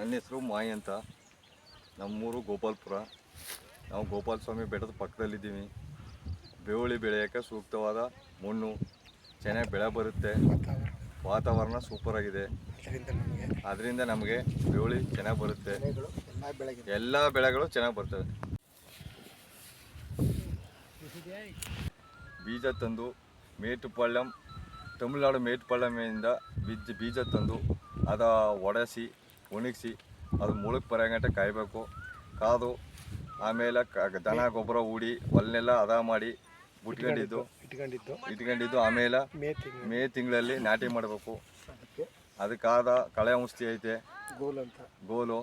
ನನ್ನ ಹೆಸರು ಮಾಯಿ ಅಂತ. ನಮ್ಮೂರು ಗೋಪಾಲ್ಪುರ. ನಾವು ಗೋಪಾಲ ಸ್ವಾಮಿ ಬೆಟ್ಟದ ಪಕ್ಕದಲ್ಲಿದ್ದೀವಿ. ಬೆವಳಿ ಬೆಳೆಯೋಕ್ಕೆ ಸೂಕ್ತವಾದ ಮಣ್ಣು, ಚೆನ್ನಾಗಿ ಬೆಳೆ ಬರುತ್ತೆ. ವಾತಾವರಣ ಸೂಪರ್ ಆಗಿದೆ. ಅದರಿಂದ ನಮಗೆ ಬೆವಳಿ ಚೆನ್ನಾಗಿ ಬರುತ್ತೆ. ಎಲ್ಲ ಬೆಳೆಗಳು ಚೆನ್ನಾಗಿ ಬರ್ತವೆ. ಬೀಜ ತಂದು ಮೇಟುಪಾಳ್ಯಂ, ತಮಿಳುನಾಡು ಮೇಟುಪಾಳ್ಯಮಿಂದ ಬೀಜ ಬೀಜ ತಂದು ಅದ ಒಡೆಸಿ ಒಣಗಿಸಿ ಅದು ಮುಳುಗ್ ಬರೋಗಂಟ ಕಾಯಬೇಕು. ಕಾದು ಆಮೇಲೆ ಕ ದನ ಗೊಬ್ಬರ ಹೂಡಿ ಹೊಲನೆಲ್ಲ ಹದ ಮಾಡಿ ಬಿಟ್ಕೊಂಡಿದ್ದು. ಇಟ್ಕೊಂಡಿದ್ದು. ಇಟ್ಕೊಂಡಿದ್ದು ಆಮೇಲೆ ಮೇ ತಿಂಗಳು. ಮೇ ತಿಂಗಳಲ್ಲಿ ನಾಟಿ ಮಾಡಬೇಕು. ಅದಕ್ಕೆ ಅದಕ್ಕಾದ ಕಳೆ ಔಷಧಿ ಐತೆ. ಗೋಲು ಅಂತ. ಗೋಲು.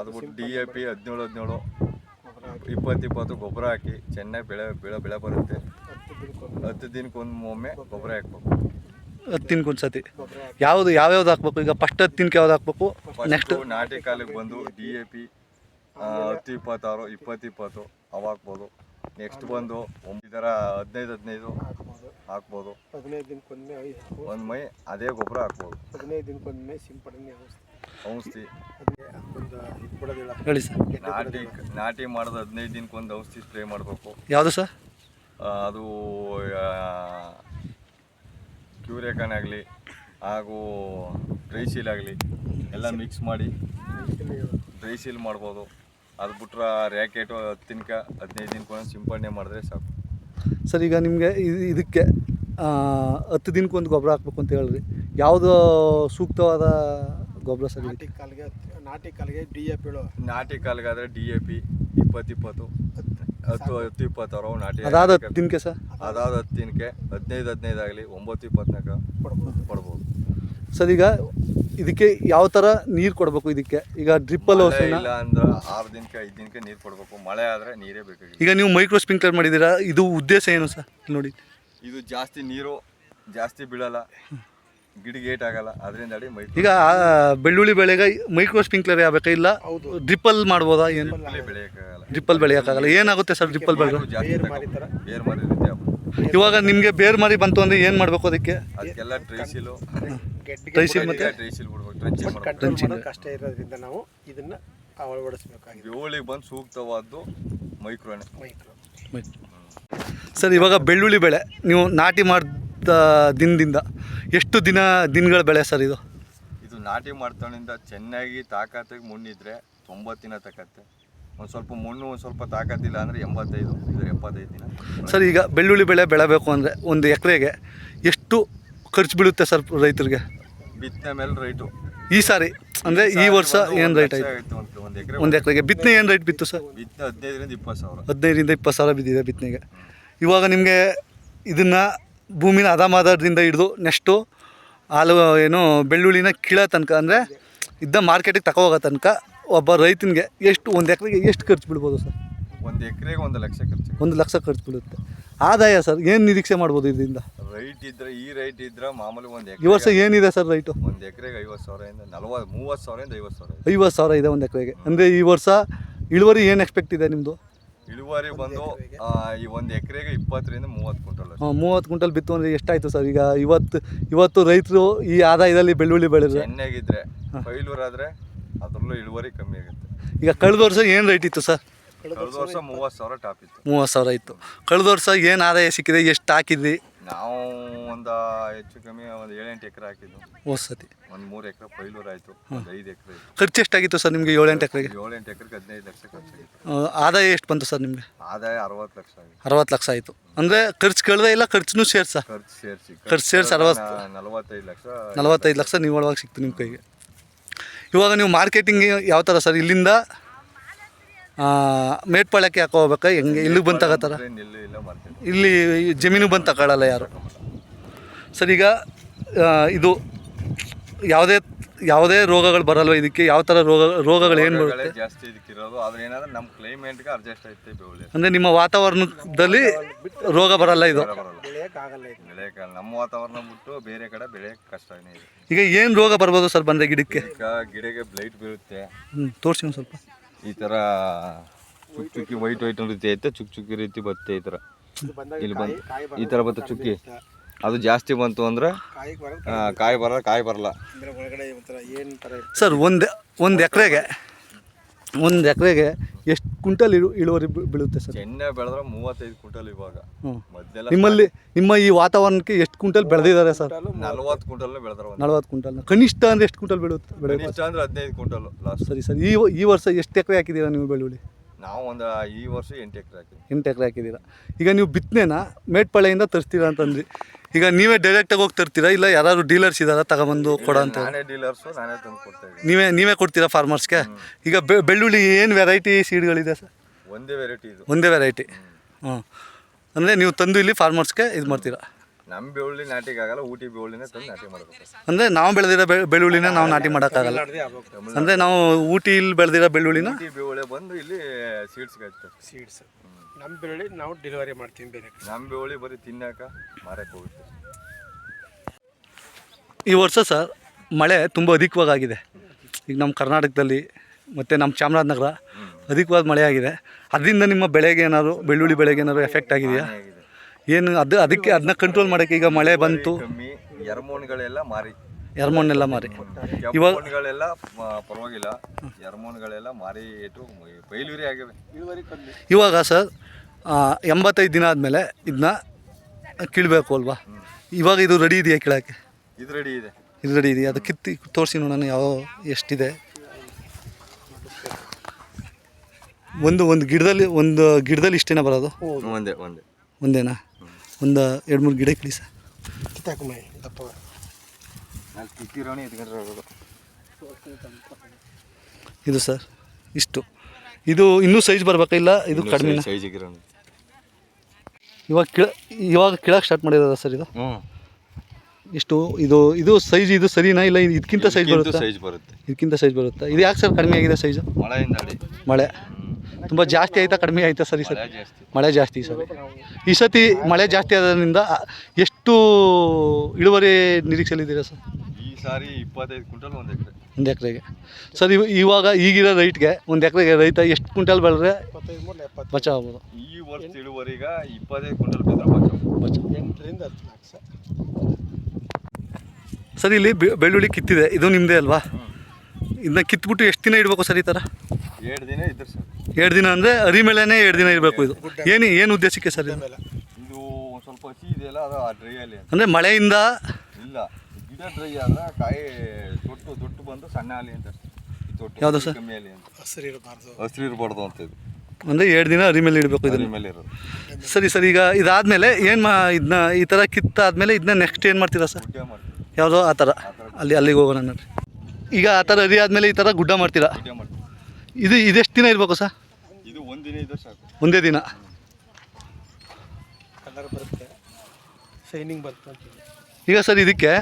ಅದು ಬಿಟ್ಟು ಡಿ ಎ ಪಿ ಹದಿನೇಳು ಹದಿನೇಳು. ಇಪ್ಪತ್ತು ಇಪ್ಪತ್ತು ಗೊಬ್ಬರ ಹಾಕಿ. ಚೆನ್ನಾಗಿ ಬೆಳೆ ಬೆಳೆ ಬೆಳೆ ಬರುತ್ತೆ. ಹತ್ತು ದಿನಕ್ಕೊಂದು ಒಮ್ಮೆ ಗೊಬ್ಬರ ಹಾಕ್ಬೇಕು. ಹತ್ತು ದಿನಕ್ಕೆ ಒಂದು ಸತಿ. ಗೊಬ್ಬರ ಹಾಕಿ ಯಾವುದು ಯಾವ್ಯಾವ್ದು ಹಾಕ್ಬೇಕು? ಈಗ ಫಸ್ಟ್ ಹತ್ತು ದಿನಕ್ಕೆ ಯಾವ್ದು ಹಾಕ್ಬೇಕು? ನೆಕ್ಸ್ಟ್ ನಾಟಿ ಕಾಲಿಗೆ ಬಂದು ಡಿ ಎ ಪಿ ಹತ್ತು ಇಪ್ಪತ್ತಾರು ಇಪ್ಪತ್ತು ಇಪ್ಪತ್ತು ಅವು ಹಾಕ್ಬೋದು. ನೆಕ್ಸ್ಟ್ ಬಂದು ಈ ಥರ ಹದಿನೈದು ಹದಿನೈದು ಹಾಕ್ಬೋದು. ಹದಿನೈದು ದಿನಕ್ಕೊಮ್ಮೆ ಐದು ಒಂದು ಮೈ ಅದೇ ಗೊಬ್ಬರ ಹಾಕ್ಬೋದು. ಹದಿನೈದು ದಿನಕ್ಕೊಮ್ಮೆ ಸಿಂಪಡಣೆ ಔಷಧಿ. ಹೇಳಿ ಸರ್. ನಾಟಿ. ನಾಟಿ ಮಾಡೋದು ಹದಿನೈದು ದಿನಕ್ಕೊಂದು ಔಷಧಿ ಸ್ಪ್ರೇ ಮಾಡಬೇಕು. ಯಾವುದು ಸರ್? ಅದು ಕ್ಯೂರೇಕನ್ ಆಗಲಿ ಹಾಗೂ ಡ್ರೈ ಸೀಲ್ ಆಗಲಿ ಎಲ್ಲ ಮಿಕ್ಸ್ ಮಾಡಿ ಡ್ರೈ ಸೀಲ್ ಮಾಡ್ಬೋದು. ಅದು ಬಿಟ್ರೆ ರ್ಯಾಕೆಟು ಹತ್ತಿನಕ ದಿನಕ್ಕೆ ಹದಿನೈದು ದಿನಕ್ಕೆ ಸಿಂಪಡಣೆ ಮಾಡಿದ್ರೆ ಸಾಕು. ಸರ್ ಈಗ ನಿಮಗೆ ಇದಕ್ಕೆ ಹತ್ತು ದಿನಕ್ಕೆ ಒಂದು ಗೊಬ್ಬರ ಹಾಕ್ಬೇಕು ಅಂತ ಹೇಳ್ರಿ. ಯಾವುದು ಸೂಕ್ತವಾದ ಗೊಬ್ಬರ ಸರ್ ನಾಟಿ ಕಾಲಿಗೆ ನಾಟಿ ಕಾಲಿಗೆ ಡಿ ಎ ಪಿ ನಾಟಿ ಕಾಲಿಗಾದ್ರೆ ಡಿ ಎ ಪಿ ಇಪ್ಪತ್ತು ಇಪ್ಪತ್ತು. ಹತ್ತು ಹತ್ತು ಇಪ್ಪತ್ತಾರು ನಾಟಿ ಅದಾದ ಹತ್ತು ದಿನಕ್ಕೆ ಸರ್? ಅದಾದ ಹತ್ತು ದಿನಕ್ಕೆ ಹದಿನೈದು ಹದಿನೈದು ಆಗಲಿ ಒಂಬತ್ತು ಇಪ್ಪತ್ನಾಲ್ಕು ಕೊಡ್ಬೋದು. ಕೊಡ್ಬೋದು. ಸರ್ ಈಗ ಇದಕ್ಕೆ ಯಾವ ಥರ ನೀರು ಕೊಡಬೇಕು ಇದಕ್ಕೆ? ಈಗ ಡ್ರಿಪ್ಪಲ್ಲಿ ಮಳೆ ಇಲ್ಲ ಅಂದ್ರೆ ಆರು ದಿನಕ್ಕೆ ಐದು ದಿನಕ್ಕೆ ನೀರು ಕೊಡಬೇಕು. ಮಳೆ ಆದರೆ ನೀರೇ ಬೇಕು ಈಗ ನೀವು ಮೈಕ್ರೋ ಸ್ಪ್ರಿಂಕ್ಲರ್ ಮಾಡಿದ್ದೀರಾ? ಇದು ಉದ್ದೇಶ ಏನು ಸರ್? ಇಲ್ಲಿ ನೋಡಿ. ಇದು ಜಾಸ್ತಿ ನೀರು ಜಾಸ್ತಿ ಬೀಳಲ್ಲ. ಗಿಡಗೆ ಏಟ್ ಆಗಲ್ಲ ಅದರಿಂದ ಅಡಿ ಮೈ ಈಗ ಆ, ಬೆಳ್ಳುಳ್ಳಿ ಬೆಳೆಗೆ ಮೈಕ್ರೋ ಸ್ಪ್ರಿಂಕ್ಲರ್ ಯಾಬೇಕಾ ಇಲ್ಲ? ಡ್ರಿಪ್ಪಲ್ ಮಾಡ್ಬೋದಾ? ಏನು? ಬೆಳೆಯೋಕ್ಕಾಗಲ್ಲ. ಡ್ರಿಪ್ಪಲ್ಲಿ ಬೆಳೆಯೋಕ್ಕಾಗಲ್ಲ. ಏನಾಗುತ್ತೆ ಸರ್ ಡ್ರಿಪ್ಪಲ್ ಬೆಳೆ ಜಾಸ್ತಿ ಬೇರು ಮಾರಿ ಥರ. ಬೇರು ಮಾರಿ ಇರುತ್ತೆ ಅವು. ಇವಾಗ ನಿಮಗೆ ಬೇರ್ ಮರಿ ಬಂತು ಅಂದ್ರೆ ಏನು ಮಾಡಬೇಕು ಅದಕ್ಕೆ? ಅದಕ್ಕೆಲ್ಲ ಟ್ರೈಸಿಲು. ಟ್ರೈಸಿಲ್ ಮತ್ತೆ? ಟ್ರೈಸಿಲ್ ಬಿಡ್ಬೇಕು ಟ್ರಂಚಿಂಗ್ ಮಾಡ್ಬೇಕು. ಕಂಟ್ರೋಲ್ ಮಾಡೋದು ಕಷ್ಟ ಇರೋದ್ರಿಂದ ನಾವು ಇದನ್ನ ಅಳವಡಿಸಬೇಕಾಗಿದೆ. ಏಳಿಗೆ ಬಂದು ಸೂಕ್ತವಾದ್ದು ಮೈಕ್ರೋನೆ. ಮೈಕ್ರೋ. ಸರ್ ಇವಾಗ ಬೆಳ್ಳುಳ್ಳಿ ಬೆಳೆ ನೀವು ನಾಟಿ ಮಾಡಿದ ದಿನದಿಂದ ಎಷ್ಟು ದಿನ ದಿನಗಳ ಬೆಳೆ ಸರ್ ಇದು? ಇದು ನಾಟಿ ಮಾಡ್ತಾಳಿಂದ ಚೆನ್ನಾಗಿ ತಾಕತ್ತಿಗೆ ಮುಣ್ಣಿದ್ರೆ ತೊಂಬತ್ತು ದಿನ ತಕತ್ತೆ. ಒಂದು ಸ್ವಲ್ಪ ಮಣ್ಣು ಒಂದು ಸ್ವಲ್ಪ ತಾಕತ್ತಿಲ್ಲ ಅಂದರೆ ಎಂಬತ್ತೈದು ಇದು ಎಪ್ಪತ್ತೈದು ದಿನ. ಸರ್ ಈಗ ಬೆಳ್ಳುಳ್ಳಿ ಬೆಳೆ ಬೆಳಬೇಕು ಅಂದರೆ ಒಂದು ಎಕರೆಗೆ ಎಷ್ಟು ಖರ್ಚು ಬೀಳುತ್ತೆ ಸರ್ ರೈತರಿಗೆ? ಬಿತ್ತನೆ ಮೇಲೆ ರೈಟು ಈ ಸಾರಿ ಅಂದರೆ ಈ ವರ್ಷ ಏನು ರೈಟ್ ಆಯಿತು? ಒಂದು ಎಕರೆಗೆ. ಬಿತ್ತನೆ ಏನು ರೇಟ್ ಬಿತ್ತು ಸರ್? ಬಿತ್ತನೆ ಹದಿನೈದರಿಂದ ಇಪ್ಪತ್ತು ಸಾವಿರ. ಹದಿನೈದರಿಂದ ಇಪ್ಪತ್ತು ಸಾವಿರ ಬಿದ್ದಿದೆ ಬಿತ್ತನೆಗೆ. ಇವಾಗ ನಿಮಗೆ ಇದನ್ನು ಭೂಮಿನ ಹದ ಮಾದರದಿಂದ ಹಿಡಿದು ನೆಕ್ಸ್ಟು ಹಾಲು ಏನು ಬೆಳ್ಳುಳ್ಳಿನ ಕೀಳೋ ತನಕ ಅಂದರೆ ಇದ್ದ ಮಾರ್ಕೆಟಿಗೆ ಹೋಗೋ ತನಕ ಒಬ್ಬ ರೈತನಿಗೆ ಎಷ್ಟು ಒಂದು ಎಕರೆಗೆ ಎಷ್ಟು ಖರ್ಚು ಬಿಡ್ಬೋದು ಸರ್? ಒಂದು ಎಕರೆಗೆ ಒಂದು ಲಕ್ಷ ಖರ್ಚು. ಒಂದು ಲಕ್ಷ ಖರ್ಚು ಬಿಡುತ್ತೆ ಆದಾಯ ಸರ್ ಏನು ನಿರೀಕ್ಷೆ ಮಾಡ್ಬೋದು ಇದರಿಂದ? ರೈಟ್ ಇದ್ರೆ ಈ ರೈಟ್ ಇದ್ರೆ ಮಾಮೂಲಿ ಒಂದು ಈ ವರ್ಷ ಏನಿದೆ ಸರ್ ರೈಟು? ಒಂದು ಎಕರೆಗೆ ಐವತ್ತು ಸಾವಿರದಿಂದ ನಲ್ವತ್ತು ಮೂವತ್ತು ಸಾವಿರದಿಂದ ಐವತ್ತು ಸಾವಿರ. ಐವತ್ತು ಸಾವಿರ ಇದೆ ಒಂದು ಎಕರೆಗೆ. ಅಂದರೆ ಈ ವರ್ಷ ಇಳುವರಿ ಏನು ಎಕ್ಸ್ಪೆಕ್ಟ್ ಇದೆ ನಿಮ್ಮದು ಇಳುವರಿ ಬಂದು ಆ, ಈ ಒಂದು ಎಕರೆಗೆ ಇಪ್ಪತ್ತರಿಂದ ಮೂವತ್ತು ಕ್ವಿಂಟಲ್ ಅಷ್ಟೇ. ಮೂವತ್ತು ಕ್ವಿಂಟಲ್ ಬಿತ್ತು ಅಂದರೆ ಎಷ್ಟಾಯ್ತು ಸರ್? ಈಗ ಇವತ್ತು ಇವತ್ತು ರೈತರು ಈ ಆದಾಯದಲ್ಲಿ ಬೆಳ್ಳುಳ್ಳಿ ಬೆಳೆದ್ರೆ? ಚೆನ್ನಾಗಿದ್ರೆ. ಫೈಲೂರ್ ಆದ್ರೆ ಅದ್ರಲ್ಲೂ ಇಳುವರಿ ಕಮ್ಮಿ ಆಗುತ್ತೆ. ಈಗ ಕಳೆದ ವರ್ಷ ಏನು ರೇಟ್ ಇತ್ತು ಸರ್? ಕಳೆದ ವರ್ಷ ಮೂವತ್ತು ಸಾವಿರ ಟಾಪ್ ಇತ್ತು. ಮೂವತ್ತು ಸಾವಿರ ಇತ್ತು. ಕಳೆದ ವರ್ಷ ಏನು ಆದಾಯ ಸಿಕ್ಕಿದೆ ಎಷ್ಟು ಹಾಕಿದ್ರಿ? ನಾವು ಒಂದು ಹೆಚ್ಚು ಕಮ್ಮಿ ಒಂದು ಏಳೆಂಟು ಎಕರೆ ಹಾಕಿದ್ದು ಹೋದ ಸತಿ. ಒಂದು ಮೂರು ಎಕರೆ ಫೈಲೂರ್ ಆಯಿತು. ಒಂದು ಐದು ಎಕರೆ ಖರ್ಚು ಎಷ್ಟಾಗಿತ್ತು ಸರ್ ನಿಮಗೆ ಏಳೆಂಟು ಎಕರೆಗೆ? ಏಳೆಂಟು ಎಕರೆಗೆ ಹದಿನೈದು ಲಕ್ಷ ಖರ್ಚಾಗಿತ್ತು. ಆದಾಯ ಎಷ್ಟು ಬಂತು ಸರ್ ನಿಮಗೆ? ಆದಾಯ ಅರವತ್ತು ಲಕ್ಷ ಆಗಿದೆ ಅರವತ್ತು ಲಕ್ಷ ಆಯಿತು. ಅಂದರೆ ಖರ್ಚು ಕೇಳದೆ ಇಲ್ಲ ಖರ್ಚು ಸೇರ್ಸ? ಖರ್ಚು ಸೇರಿಸಿ. ಖರ್ಚು ಸೇರ್ಸಿ ಅರವತ್ತು. ನಲವತ್ತೈದು ಲಕ್ಷ ನಲವತ್ತೈದು ಲಕ್ಷ ನೀವು ಒಳಗೆ ಸಿಕ್ತು ನಿಮ್ಮ ಕೈಗೆ. ಇವಾಗ ನೀವು ಮಾರ್ಕೆಟಿಂಗ್ ಯಾವ ಥರ ಸರ್ ಇಲ್ಲಿಂದ ಆ, ಮೇಟ್ಪಾಳ್ಯಕ್ಕೆ ಯಾಕೆ ಹೋಗ್ಬೇಕಾ? ಹೆಂಗೆ? ಇಲ್ಲಿಗೆ ಬಂದು ತಗೋತಾರ ಇಲ್ಲ ಜಮೀನು ಬಂದು ತಗೊಳ್ಳಲ್ಲ ಯಾರು? ಸರ್ ಈಗ ಇದು ಯಾವುದೇ ಯಾವುದೇ ರೋಗಗಳು ಬರಲ್ವ ಇದಕ್ಕೆ? ಯಾವ ಥರ ರೋಗ ರೋಗಗಳು ಏನು ಬರುತ್ತೆ? ಜಾಸ್ತಿ ಇದಕ್ಕಿರೋದು ಆದ್ರೆ ಏನಾದ್ರೆ ನಮ್ಮ ಕ್ಲೈಮೇಟ್ಗೆ ಅಡ್ಜಸ್ಟ್ ಆಯ್ತು ಬೆಳೆ ಅಂದರೆ ನಿಮ್ಮ ವಾತಾವರಣದಲ್ಲಿ ರೋಗ ಬರಲ್ಲ ಇದು? ಬೆಳೆಯೋಕ್ಕಾಗಲ್ಲ ನಮ್ಮ ವಾತಾವರಣ ಬಿಟ್ಟು ಬೇರೆ ಕಡೆ ಬೆಳೆಯಕ್ಕೆ ಕಷ್ಟನೇ ಇದೆ. ಈಗ ಏನು ರೋಗ ಬರ್ಬೋದು ಸರ್ ಬಂದರೆ ಗಿಡಕ್ಕೆ? ಗಿಡಕ್ಕೆ ಬ್ಲೈಟ್ ಬೀಳುತ್ತೆ. ಹ್ಞೂ ತೋರಿಸಿ ಸ್ವಲ್ಪ. ಈ ಥರ ಚುಕ್ ಚುಕ್ಕಿ ವೈಟ್ ವೈಟ್ ರೀತಿ ಐತೆ ಚುಕ್ ಚುಕ್ಕಿ ರೀತಿ ಬತ್ತೆ ಈ ಥರ ಇಲ್ಲಿ ಬಂದು ಈ ಥರ ಬತ್ತ ಚುಕ್ಕಿ. ಅದು ಜಾಸ್ತಿ ಬಂತು ಅಂದ್ರೆ ಕಾಯಿ ಬರಲ್ಲ ಕಾಯಿ ಬರಲ್ಲ. ಸರ್ ಒಂದು ಒಂದು ಎಕರೆಗೆ ಒಂದು ಎಕರೆಗೆ ಕ್ವಿಂಟಲ್ ಇಳು ಇಳುವರಿ ಬೀ- ಬೀಳುತ್ತೆ ಸರ್? ಎಣ್ಣೆ ಬೆಳೆದ್ರೆ ಮೂವತ್ತೈದು ಕ್ವಿಂಟಲ್ ಇವಾಗ. ಹ್ಞೂ ಮೊದಲೆಲ್ಲ ನಿಮ್ಮಲ್ಲಿ ನಿಮ್ಮ ಈ ವಾತಾವರಣಕ್ಕೆ ಎಷ್ಟು ಕ್ವಿಂಟಲ್ ಬೆಳೆದಿದ್ದಾರೆ ಸರ್? ನಲ್ವತ್ತು ಕ್ವಿಂಟಲ್ ಬೆಳೆದ್ರೆ ಒಂದು ನಲ್ವತ್ತು ಕ್ವಿಂಟಲ್. ಕನಿಷ್ಠ ಅಂದರೆ ಎಷ್ಟು ಕ್ವಿಂಟಲ್ ಬೆಳೆಯುತ್ತೆ ಬೆಳೆಯುತ್ತೆ? ಕನಿಷ್ಠ ಅಂದ್ರೆ ಹದಿನೈದು ಕ್ವಿಂಟಲ್ ಲಾಸ್ಟ್ ಸರಿ ಸರ್. ಈ ಈ ವರ್ಷ ಎಷ್ಟು ಎಕರೆ ಹಾಕಿದ್ದೀರಾ ನೀವು ಬೆಳ್ಳುಳ್ಳಿ? ನಾವು ಒಂದು ಈ ವರ್ಷ ಎಂಟು ಎಕರೆ ಹಾಕಿದ್ವಿ ಎಂಟು ಎಕರೆ ಹಾಕಿದ್ದೀರಾ? ಈಗ ನೀವು ಬಿತ್ತನೆನ ಮೇಟ್ಪಾಳೆಯಿಂದ ತರಿಸ್ತೀರಾ ಅಂತಂದ್ರಿ. ಈಗ ನೀವೇ ಡೈರೆಕ್ಟಾಗಿ ಹೋಗಿ ತರ್ತೀರಾ? ಇಲ್ಲ ಯಾರಾದ್ರು ಡೀಲರ್ಸ್ ಇದ್ದಾರಾ? ತಗೊಂಬಂದು ಕೊಡೋ ಅಂತ? ನಾನೇ ಡೀಲರ್ಸು ನಾನೇ ತಂದು ಕೊಡ್ತಾ ಇದ್ದೀನಿ. ನೀವೇ ನೀವೇ ಕೊಡ್ತೀರಾ ಫಾರ್ಮರ್ಸ್ಗೆ ಈಗ ಬೆ- ಬೆಳ್ಳುಳ್ಳಿ ಏನು ವೆರೈಟಿ ಸೀಡ್ಗಳಿದೆ ಸರ್? ಒಂದೇ ವೆರೈಟಿ ಇದು. ಒಂದೇ ವೆರೈಟಿ ಹ್ಞೂ ಅಂದರೆ ನೀವು ತಂದು ಇಲ್ಲಿ ಫಾರ್ಮರ್ಸ್ಗೆ ಇದು ಮಾಡ್ತೀರಾ? ನಮ್ಮ ಬೆಳ್ಳುಳ್ಳಿ ನಾಟಿಗೆ ಆಗಲ್ಲ ಊಟಿ ಬೆಳ್ಳುಳ್ಳಿನೇ ತಂದು ನಾಟಿ ಮಾಡಬೇಕು. ಅಂದರೆ ನಾವು ಬೆಳೆದಿರೋ ಬೆ ಬೆಳ್ಳುಳ್ಳಿನ ನಾವು ನಾಟಿ ಮಾಡೋಕ್ಕಾಗಲ್ಲ? ಅಂದರೆ ನಾವು ಊಟಿಲಿ ಬೆಳೆದಿರೋ ಬೆಳ್ಳುಳ್ಳಿನ? ಊಟಿ ಬೆಳ್ಳುಳ್ಳಿ ಬಂದು ಇಲ್ಲಿ ಸೀಡ್ಸ್ ಹಚ್ತಾರೆ ಸೀಡ್ಸ್ ನಮ್ಮ ಬೆಳ್ಳುಳ್ಳಿ ನಾವು ಡೆಲಿವರಿ ಮಾಡ್ತೀವಿ ಬೇರೆ ಕಡೆ. ನಮ್ಮ ಬೆಳ್ಳುಳ್ಳಿ ಬರೀ ತಿನ್ನಾಕ ಮಾರಕ್ಕೆ ಹೋಗುತ್ತೆ. ಈ ವರ್ಷ ಸರ್ ಮಳೆ ತುಂಬ ಅಧಿಕವಾಗಿದೆ. ಆಗಿದೆ ಈಗ ನಮ್ಮ ಕರ್ನಾಟಕದಲ್ಲಿ ಮತ್ತು ನಮ್ಮ ಚಾಮರಾಜನಗರ ಅಧಿಕವಾದ ಮಳೆ ಆಗಿದೆ. ಅದರಿಂದ ನಿಮ್ಮ ಬೆಳೆಗೆ ಏನಾದ್ರು ಬೆಳ್ಳುಳ್ಳಿ ಬೆಳೆಗೆ ಏನಾದ್ರು ಎಫೆಕ್ಟ್ ಆಗಿದೆಯಾ? ಆಗಿದೆ. ಏನು ಅದು ಅದಕ್ಕೆ ಅದನ್ನ ಕಂಟ್ರೋಲ್ ಮಾಡೋಕ್ಕೆ ಈಗ ಮಳೆ ಬಂತು. ಕಮ್ಮಿ ಎರ್ಮೋನ್ಗಳೆಲ್ಲ ಮಾರಿ. ಎರ್ಮಣ್ಣೆಲ್ಲ ಮಾರಿ. ಕೆಂಪೋನ್ಗಳೆಲ್ಲ ಪರವಾಗಿಲ್ಲ. ಎರ್ಮೋನ್ಗಳೆಲ್ಲ ಮಾರಿ ಇಟ್ಟು ಬೈಲೂರಿ ಆಗಿವೆ. ಇಳುವರಿ ಕಮ್ಮಿ ಇವಾಗ ಸರ್ ಆ, ಎಂಬತ್ತೈದು ದಿನ ಆದಮೇಲೆ ಇದನ್ನ ಕೀಳಬೇಕು ಅಲ್ವಾ? ಇವಾಗ ಇದು ರೆಡಿ ಇದೆಯಾ ಕೀಳಕ್ಕೆ? ಇದು ರೆಡಿ ಇದೆ. ಇದು ರೆಡಿ ಇದೆಯಾ? ಅದು ಕಿತ್ತಿ ತೋರಿಸಿ ನೋಡೋಣ ಯಾವ ಎಷ್ಟಿದೆ. ಒಂದು ಒಂದು ಗಿಡದಲ್ಲಿ ಒಂದು ಗಿಡದಲ್ಲಿ ಇಷ್ಟೇನ ಬರೋದು? ಒಂದೇ ಒಂದೇ. ಒಂದೇನಾ? ಒಂದು ಎರಡು ಮೂರು ಗಿಡ ಕಿಡಿ ಸರ್ ಕಿತ್ತಾಕಮ್ಮ ದಪ್ಪ ನಾನು ಕಿತ್ತಿರೋಣಿ ಎತ್ಕೊಂಡ್ರೆ ಹೋಗೋದು. ಇದು ಸರ್ ಇಷ್ಟು. ಇದು ಇನ್ನೂ ಸೈಜ್ ಬರಬೇಕಿಲ್ಲ ಇದು ಕಡಿಮೆ ಇವಾಗ ಕಿಳ ಇವಾಗ ಕೀಳಕ್ಕೆ ಸ್ಟಾರ್ಟ್ ಮಾಡಿರೋದ ಸರ್ ಇದು? ಇಷ್ಟು ಇದು ಇದು ಸೈಜ್ ಇದು ಸರಿನಾ ಇಲ್ಲ ಇದಕ್ಕಿಂತ ಸೈಜ್ ಬರುತ್ತೆ? ಸೈಜ್ ಬರುತ್ತೆ. ಇದಕ್ಕಿಂತ ಸೈಜ್ ಬರುತ್ತೆ? ಇದು ಯಾಕೆ ಸರ್ ಕಡಿಮೆ ಆಗಿದೆ ಸೈಜು ಮಳೆ ಮಳೆ. ತುಂಬ ಜಾಸ್ತಿ ಆಯ್ತಾ ಕಡಿಮೆ ಆಯ್ತಾ ಸರಿ ಸರ್ ಮಳೆ ಜಾಸ್ತಿ. ಮಳೆ ಜಾಸ್ತಿ ಈ ಸರಿ ಈ ಸತಿ ಮಳೆ ಜಾಸ್ತಿ ಆದ್ರಿಂದ ಎಷ್ಟು ಇಳುವರಿ ನಿರೀಕ್ಷೆಲಿದ್ದೀರಾ ಸರ್? ಈ ಸಾರಿ ಇಪ್ಪತ್ತೈದು ಕ್ವಿಂಟಲ್ ಒಂದು ಎಕರೆ. ಒಂದು ಎಕರೆಗೆ. ಸರ್ ಇವ ಇವಾಗ ಈಗಿರೋ ರೈಟ್ಗೆ ಒಂದು ಎಕರೆಗೆ ರೈತ ಎಷ್ಟು ಕ್ವಿಂಟಲ್ ಬೆಳೆದ್ರೆ ಬಚಾವ್ ಆಗ್ಬೋದು? ಈ ವರ್ಷ ಇಳುವರಿಗ ಇಪ್ಪತ್ತೈದು ಕ್ವಿಂಟಲ್ ಬಿದ್ರೆ ಬಚಾವ್ ಬಚಾವ್ ಎಂಟರಿಂದ ಹತ್ತು ಲಕ್ಷ ಸರ್. ಇಲ್ಲಿ ಬೆ- ಬೆಳ್ಳುಳ್ಳಿ ಕಿತ್ತಿದೆ. ಇದು ನಿಮ್ಮದೇ ಅಲ್ವಾ? ಇದನ್ನ ಕಿತ್ಬಿಟ್ಟು ಎಷ್ಟು ದಿನ ಇಡಬೇಕು ಸರ್ ಈ ಥರ? ಎರಡು ದಿನ ಇದ್ರೆ ಸರ್. ಎರಡು ದಿನ ಅಂದರೆ ಅರಿ ಮೇಲೆನೇ ಎರಡು ದಿನ ಇರಬೇಕು ಇದು. ಏನು ಏನು ಉದ್ದೇಶಕ್ಕೆ ಸರ್ ಇದು? ಇದು ಒಂದ್ ಸ್ವಲ್ಪ ಹಸಿ ಇದೆಯಲ್ಲ ಅದು ಆ ಡ್ರೈಯಲ್ಲಿ ಅಂತ. ಅಂದರೆ ಮಳೆಯಿಂದ ಇಲ್ಲ ಗಿಡ ಡ್ರೈ ಆದ್ರೆ ಕಾಯಿ ತೊಟ್ಟು ತೊಟ್ಟು ಬಂದು ಸಣ್ಣ ಆಲಿ ಅಂತ ಅಷ್ಟೇ. ಈ ತೊಟ್ಟು ಯಾವ್ದು ಸರ್? ಕಮ್ಮಿ ಆಲಿ ಅಂತ. ಹಸಿರು ಇರಬಾರ್ದು. ಹಸಿರು ಇರಬಾರ್ದು ಅಂತ ಇದು. ಅಂದರೆ ಎರಡು ದಿನ ಅರಿ ಮೇಲೆ ಇಡಬೇಕು ಇದನ್ನು? ಅದ್ರ ಮೇಲೆ ಇರೋದು. ಸರಿ ಸರ್ ಈಗ ಇದಾದಮೇಲೆ ಏನು ಮಾ ಇದನ್ನ ಈ ಥರ ಕಿತ್ತಾದ್ಮೇಲೆ ಇದನ್ನ ನೆಕ್ಸ್ಟ್ ಏನು ಮಾಡ್ತೀರಾ ಸರ್? ಗುಡ್ಡೆ ಮಾಡ್ತೀವಿ. ಯಾವುದೋ ಆ ಥರ ಅಲ್ಲಿ ಅಲ್ಲಿಗೆ ಹೋಗೋಣ ನೋಡ್ರಿ. ಈಗ ಆ ಥರ ಅರಿ ಆದಮೇಲೆ ಈ ಥರ ಗುಡ್ಡ ಮಾಡ್ತೀರಾ? ಗುಡ್ಡೆ ಮಾಡ್ತೀವಿ. ಇದು ಇದೆಷ್ಟು ದಿನ ಇರಬೇಕು ಸರ್? ಇದು ಒಂದು ದಿನ ಇದ್ರೆ ಸಾಕು. ಒಂದೇ ದಿನ? ಕಲರ್ ಬರುತ್ತೆ. ಶೈನಿಂಗ್ ಬರುತ್ತೆ ಈಗ ಸರ್ ಇದಕ್ಕೆ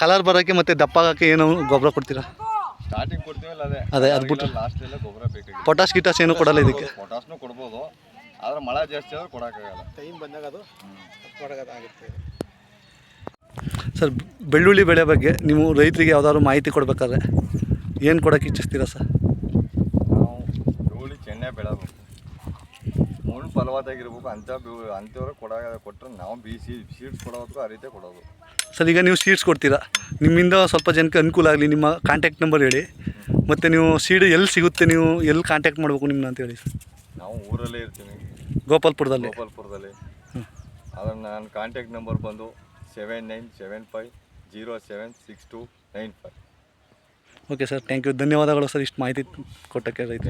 ಕಲರ್ ಬರೋಕ್ಕೆ ಮತ್ತು ದಪ್ಪ ಆಗೋಕ್ಕೆ ಏನು ಗೊಬ್ಬರ ಕೊಡ್ತೀರಾ? ಸ್ಟಾರ್ಟಿಂಗ್ ಕೊಡ್ತೀವಲ್ಲ ಅದೇ. ಅದೇ, ಅದು ಬಿಟ್ಟು. ಲಾಸ್ಟ್ ಎಲ್ಲ ಗೊಬ್ಬರ ಬೇಕು ಪೊಟಾಸ್ ಗಿಟಾಸ್ ಏನು ಕೊಡಲ್ಲ ಇದಕ್ಕೆ? ಪೊಟಾಸ್ನು ಕೊಡ್ಬೋದು. ಆದರೆ ಮಳೆ ಜಾಸ್ತಿ ಆದ್ರೆ ಕೊಡೋಕ್ಕಾಗಲ್ಲ. ಟೈಮ್ ಬಂದಾಗ ಅದು ಹೊರಗದಾಗುತ್ತೆ ಸರ್ ಬೆಳ್ಳುಳ್ಳಿ ಬೆಳೆ ಬಗ್ಗೆ ನೀವು ರೈತರಿಗೆ ಯಾವ್ದಾದ್ರು ಮಾಹಿತಿ ಕೊಡಬೇಕಾದ್ರೆ ಏನು ಕೊಡೋಕ್ಕೆ ಇಚ್ಛಿಸ್ತೀರಾ ಸರ್? ಬೆಳಬೇಕು ಮಣ್ಣು ಫಲವತ್ತಾಗಿರ್ಬೇಕು ಅಂತ ಬಿ ಅಂಥವ್ರಿಗೆ ಕೊಡ ಕೊಟ್ಟರೆ ನಾವು ಬಿ ಸಿ ಸೀಡ್ಸ್ ಕೊಡೋದಕ್ಕೂ ಆ ರೀತಿ ಕೊಡೋದು. ಸರ್ ಈಗ ನೀವು ಸೀಡ್ಸ್ ಕೊಡ್ತೀರಾ? ನಿಮ್ಮಿಂದ ಸ್ವಲ್ಪ ಜನಕ್ಕೆ ಅನುಕೂಲ ಆಗಲಿ ನಿಮ್ಮ ಕಾಂಟ್ಯಾಕ್ಟ್ ನಂಬರ್ ಹೇಳಿ. ಮತ್ತು ನೀವು ಸೀಡ್ ಎಲ್ಲಿ ಸಿಗುತ್ತೆ ನೀವು ಎಲ್ಲಿ ಕಾಂಟ್ಯಾಕ್ಟ್ ಮಾಡಬೇಕು ನಿಮ್ಮನ್ನ ಅಂತ ಹೇಳಿ ಸರ್. ನಾವು ಊರಲ್ಲೇ ಇರ್ತೀವಿ ಗೋಪಾಲ್ಪುರದಲ್ಲಿ? ಗೋಪಾಲ್ಪುರದಲ್ಲಿ. ಅದರ ನನ್ನ ಕಾಂಟ್ಯಾಕ್ಟ್ ನಂಬರ್ ಬಂದು seven nine seven five zero seven six two nine five okay sir thank you ಧನ್ಯವಾದಗಳು ಸರ್ ಇಷ್ಟು ಮಾಹಿತಿ ಕೊಟ್ಟಕ್ಕೆ ರೈತ